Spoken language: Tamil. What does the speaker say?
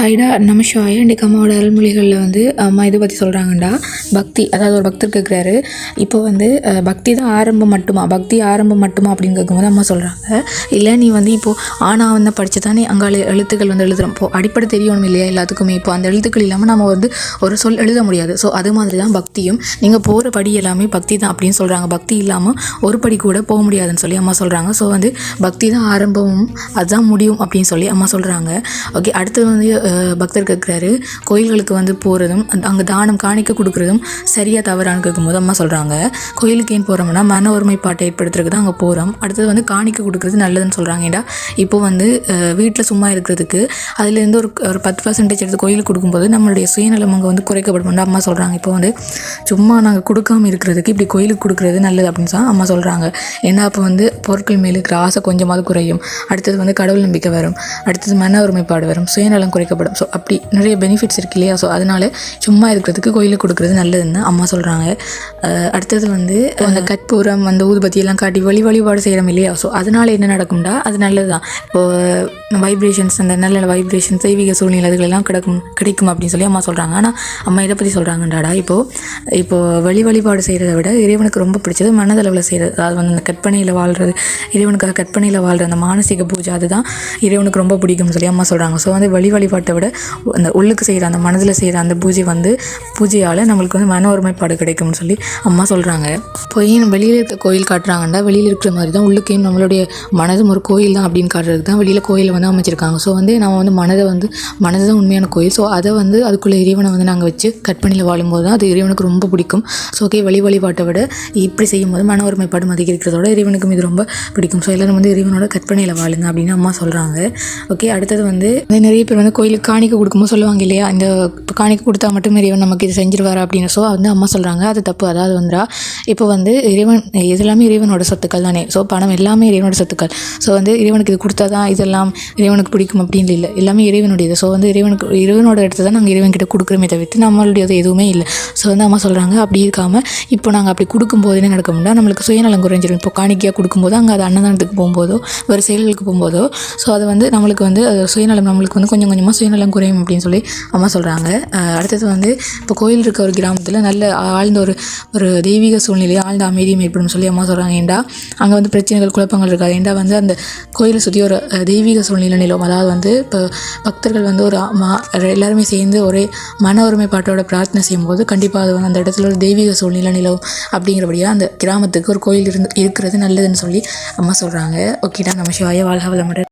ஹைடா நமசிவாய இன்றைக்கு அம்மாவோட அருள்மொழிகளில் வந்து அம்மா இதை பற்றி சொல்கிறாங்கண்டா பக்தி அதாவது ஒரு பக்தர் கேட்குறாரு இப்போ வந்து பக்தி தான் ஆரம்பம் மட்டுமா? பக்தி ஆரம்பம் மட்டுமா அப்படின்னு கேட்கும்போது அம்மா சொல்கிறாங்க இல்லை நீ வந்து இப்போது ஆனா வந்து படித்து தானே அங்கே எழுத்துக்கள் வந்து எழுதுகிறோம் இப்போ அடிப்படை தெரியணும் இல்லையா எல்லாத்துக்குமே? இப்போ அந்த எழுத்துக்கள் இல்லாமல் நம்ம வந்து ஒரு சொல் எழுத முடியாது. ஸோ அது மாதிரி தான் பக்தியும். நீங்கள் போகிற படி எல்லாமே பக்தி தான் அப்படின்னு சொல்கிறாங்க பக்தி இல்லாமல் ஒரு படி கூட போக முடியாதுன்னு சொல்லி அம்மா சொல்கிறாங்க ஸோ வந்து பக்தி தான் ஆரம்பமும் அதுதான் முடியும் அப்படின்னு சொல்லி அம்மா சொல்கிறாங்க ஓகே அடுத்தது வந்து பக்தர் கேட்குறாரு கோயில்களுக்கு வந்து போகிறதும் அங்கே தானம் காணிக்க கொடுக்குறதும் சரியாக தவறான்னு கேட்கும்போது அம்மா சொல்கிறாங்க கோயிலுக்கு ஏன் போகிறோம்னா மன ஒருமைப்பாட்டை ஏற்படுத்துறதுக்கு தான் அங்கே போகிறோம் அடுத்தது வந்து காணிக்க கொடுக்குறது நல்லதுன்னு சொல்கிறாங்க ஏன்டா இப்போ வந்து வீட்டில் சும்மா இருக்கிறதுக்கு அதுலேருந்து ஒரு ஒரு பத்து பர்சன்டேஜ் எடுத்து கோயிலுக்கு கொடுக்கும்போது நம்மளுடைய சுயநலம் அங்கே வந்து குறைக்கப்படும் அம்மா சொல்கிறாங்க இப்போ வந்து சும்மா நாங்கள் கொடுக்காம இருக்கிறதுக்கு இப்படி கோயிலுக்கு கொடுக்குறது நல்லது அப்படின்னு தான் அம்மா சொல்கிறாங்க ஏன்னா அப்போ வந்து பொருட்கள் மேலே இருக்கிற ஆசை கொஞ்சமாவது குறையும். அடுத்தது வந்து கடவுள் நம்பிக்கை வரும். அடுத்தது மன ஒருமைப்பாடு வரும். சுயநலம் குறைக்கப்படும் ஸோ அப்படி நிறைய பெனிஃபிட்ஸ் இருக்கு இல்லையா? ஸோ அதனால சும்மா இருக்கிறதுக்கு கோயிலுக்கு கொடுக்குறது நல்லதுன்னு அம்மா சொல்கிறாங்க அடுத்தது வந்து அந்த கற்பூரம் அந்த ஊதுபத்தி எல்லாம் காட்டி வழி வழிபாடு செய்கிறோம் இல்லையா? ஸோ அதனால என்ன நடக்கும்டா? அது நல்லது தான் இப்போது வைப்ரேஷன்ஸ் அந்த நல்ல வைப்ரேஷன் தெய்வீக சூழ்நிலை அதுகளெல்லாம் கிடைக்கும் கிடைக்கும் அப்படின்னு சொல்லி அம்மா சொல்கிறாங்க ஆனால் அம்மா இதை பற்றி சொல்கிறாங்கடாடா இப்போது இப்போது வெளி வழிபாடு செய்கிறத விட இறைவனுக்கு ரொம்ப பிடிச்சது மனதளவில் செய்கிறது அதாவது வந்து அந்த கற்பனையில் வாழ்கிறது இறைவனுக்காக கற்பனையில் வாழ்கிற அந்த மானசீக பூஜை அதுதான் இறைவனுக்கு ரொம்ப பிடிக்கும்னு சொல்லி அம்மா சொல்கிறாங்க ஸோ வந்து வெளி வழிபாட்டை விட அந்த உள்ளுக்கு செய்கிற அந்த மனதில் செய்கிற அந்த பூஜை வந்து பூஜையால் நம்மளுக்கு வந்து மன ஒருமைப்பாடு கிடைக்கும்னு சொல்லி அம்மா சொல்கிறாங்க. போய் வெளியில் இருக்க கோயில் காட்டுறாங்கன்னா வெளியில் இருக்கிற மாதிரி தான் உள்ளுக்கையும் நம்மளுடைய மனதும் ஒரு கோயில் தான் அப்படின்னு காட்டுறதுக்கு தான் வெளியில் கோயிலை வந்து அமைச்சிருக்காங்க. ஸோ வந்து நம்ம வந்து மனதை வந்து மனது தான் உண்மையான கோயில். ஸோ அதை வந்து அதுக்குள்ளே இறைவனை வந்து நாங்கள் வச்சு கற்பனையில் வாழும்போது தான் அது இறைவனுக்கு ரொம்ப பிடிக்கும். ஸோ ஓகே வழி வழிபாட்டை விட இப்படி செய்யும்போது மன ஒருமைப்பாடு மதிக்கிறதோட இறைவனுக்கும் இது ரொம்ப பிடிக்கும். ஸோ எல்லோரும் வந்து இறைவனோட கற்பனையில் வாழுங்க அப்படின்னு அம்மா சொல்கிறாங்க ஓகே அடுத்தது வந்து நிறைய பேர் வந்து கோயிலுக்கு காணிக்கை கொடுக்கும்போது சொல்லுவாங்க இல்லையா? இந்த இப்போ காணிக்கை கொடுத்தா மட்டும் இறைவன் நமக்கு இது செஞ்சிருவாரா அப்படின்னு ஸோ வந்து அம்மா சொல்கிறாங்க அது தப்பு. அதாவது வந்துடா இப்போ வந்து இறைவன் இது எல்லாமே இறைவனோட சொத்துக்கள் தானே. ஸோ பணம் எல்லாமே இறைவனோட சொத்துக்கள். ஸோ வந்து இறைவனுக்கு இது கொடுத்தா தான் இதெல்லாம் இறைவனுக்கு பிடிக்கும் அப்படின்னு இல்லை. எல்லாமே இறைவனுடையது. ஸோ வந்து இறைவனுக்கு இறைவனோட இடத்த தான் நாங்கள் இறைவன்கிட்ட கொடுக்குறோமே தவிர்த்து நம்மளுடையது எதுவுமே இல்லை. ஸோ வந்து அம்மா சொல்கிறாங்க அப்படி இருக்காமல் இப்போ நாங்கள் அப்படி கொடுக்கும்போது என்ன நடக்கும்னா நம்மளுக்கு சுயநலம் குறைஞ்சிரும். இப்போ காணிக்கையாக கொடுக்கும்போது அங்கே அது அன்னதானத்துக்கு போகும்போதோ ஒரு செயல்களுக்கு போகும்போதோ ஸோ அது வந்து நம்மளுக்கு வந்து அது சுயநலம் நம்மளுக்கு வந்து கொஞ்சம் கொஞ்சமாக சுயநலம் குறையும் அப்படின்னு சொல்லி அம்மா சொல்கிறாங்க அடுத்தது வந்து இப்போ கோயில் இருக்க ஒரு கிராமத்தில் நல்ல ஆழ்ந்த ஒரு ஒரு தெய்வீக சூழ்நிலை ஆழ்ந்த அமைதியும் ஏற்படும் சொல்லி அம்மா சொல்கிறாங்க ஏண்டா அங்கே வந்து பிரச்சனைகள் குழப்பங்கள் இருக்காது. ஏண்டா வந்து அந்த கோயிலை சுற்றி ஒரு தெய்வீக சூழ்நிலை நிலவும். அதாவது வந்து இப்போ பக்தர்கள் வந்து ஒரு மா எல்லாருமே சேர்ந்து ஒரே மன ஒருமைப்பாட்டோட பிரார்த்தனை செய்யும்போது கண்டிப்பாக அது வந்து அந்த இடத்துல ஒரு தெய்வீக சூழ்நிலை நிலவும் அப்படிங்கிறபடியாக அந்த கிராமத்துக்கு ஒரு கோயில் இருந்து இருக்கிறது நல்லதுன்னு சொல்லி அம்மா சொல்கிறாங்க ஓகேடா நம்ம சிவாய வாழ்க வளமுடன்.